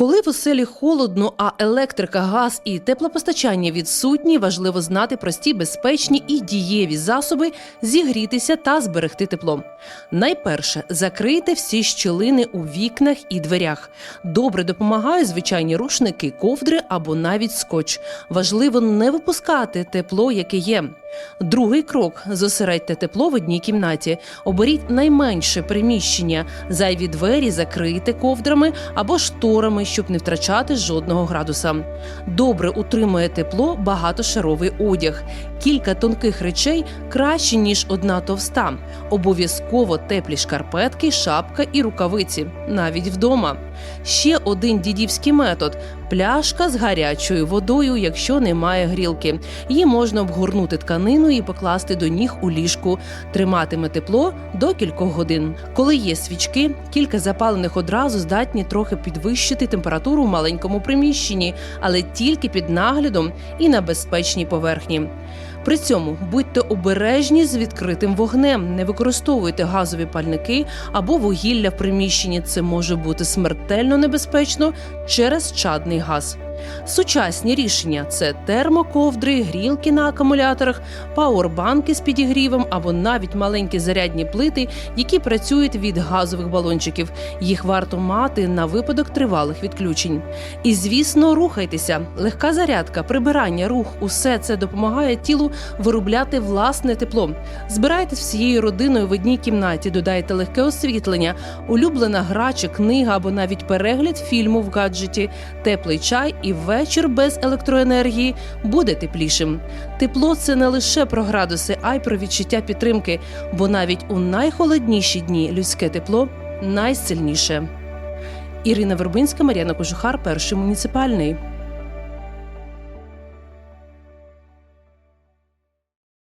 Коли в оселі холодно, а електрика, газ і теплопостачання відсутні, важливо знати прості, безпечні і дієві засоби зігрітися та зберегти тепло. Найперше закрийте всі щілини у вікнах і дверях. Добре допомагають звичайні рушники, ковдри або навіть скотч. Важливо не випускати тепло, яке є. Другий крок зосередьте тепло в одній кімнаті. Оберіть найменше приміщення, зайві двері закрийте ковдрами або шторами, щоб не втрачати жодного градуса. Добре утримує тепло багатошаровий одяг. Кілька тонких речей краще ніж одна товста. Обов'язково теплі шкарпетки, шапка і рукавиці, навіть вдома. Ще один дідівський метод пляшка з гарячою водою, якщо немає грілки. Її можна обгорнути тканиною і покласти до ніг у ліжку. Триматиме тепло до кількох годин. Коли є свічки, кілька запалених одразу здатні трохи підвищити температуру в маленькому приміщенні, але тільки під наглядом і на безпечній поверхні. При цьому будьте обережні з відкритим вогнем, не використовуйте газові пальники або вугілля в приміщенні. Це може бути смертельно небезпечно через чадний газ. Сучасні рішення це термоковдри, грілки на акумуляторах, пауербанки з підігрівом або навіть маленькі зарядні плити, які працюють від газових балончиків. Їх варто мати на випадок тривалих відключень. І звісно, рухайтеся. Легка зарядка, прибирання, рух усе це допомагає тілу виробляти власне тепло. Збирайтесь всією родиною в одній кімнаті, додайте легке освітлення, улюблена гра чи книга або навіть перегляд фільму в гаджеті, теплий чай і вечір без електроенергії буде теплішим. Тепло це не лише про градуси, а й про відчуття підтримки, бо навіть у найхолодніші дні людське тепло найсильніше. Ірина Вербинська, Мар'яна Кожухар, перший муніципальний.